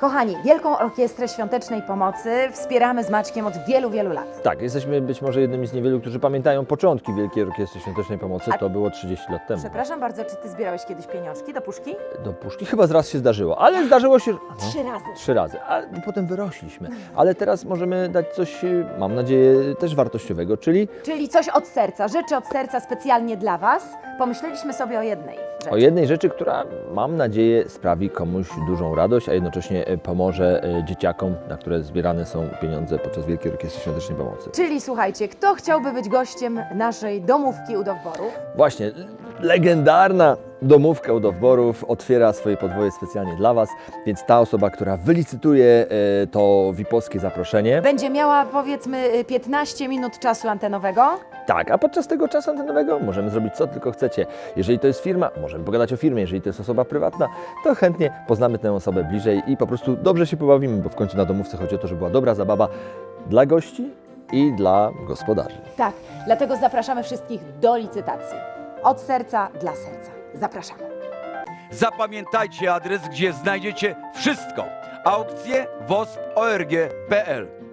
Kochani, Wielką Orkiestrę Świątecznej Pomocy wspieramy z Maćkiem od wielu, wielu lat. Tak, jesteśmy być może jednymi z niewielu, którzy pamiętają początki Wielkiej Orkiestry Świątecznej Pomocy. A- To było 30 lat temu. Przepraszam bardzo, czy ty zbierałeś kiedyś pieniążki do puszki? Do puszki chyba z raz się zdarzyło, ale zdarzyło się... No, Trzy razy. Trzy razy, a potem wyrośliśmy. Ale teraz możemy dać coś, y, mam nadzieję, też wartościowego, czyli Czyli coś od serca, rzeczy od serca specjalnie dla Was. Pomyśleliśmy sobie o jednej o jednej rzeczy, która mam nadzieję sprawi komuś dużą radość, a jednocześnie y, pomoże y, dzieciakom, na które zbierane są pieniądze podczas Wielkiej Orkiestry Świątecznej Pomocy. Czyli słuchajcie, kto chciałby być gościem naszej domówki u Dowborów? Właśnie, legendarna domówka u Dowborów otwiera swoje podwoje specjalnie dla Was, więc ta osoba, która wylicytuje y, to VIP-owskie zaproszenie, Będzie miała powiedzmy y, 15 minut czasu antenowego. Tak, a podczas tego czasu antenowego możemy zrobić co tylko chcecie. Jeżeli to jest firma, możemy pogadać o firmie. Jeżeli to jest osoba prywatna, to chętnie poznamy tę osobę bliżej i po prostu dobrze się pobawimy, bo w końcu na domówce chodzi o to, żeby była dobra zabawa dla gości i dla gospodarzy. Tak, dlatego zapraszamy wszystkich do licytacji. Od serca dla serca. Zapraszamy. Zapamiętajcie adres, gdzie znajdziecie wszystko. Aukcje wosp.org.pl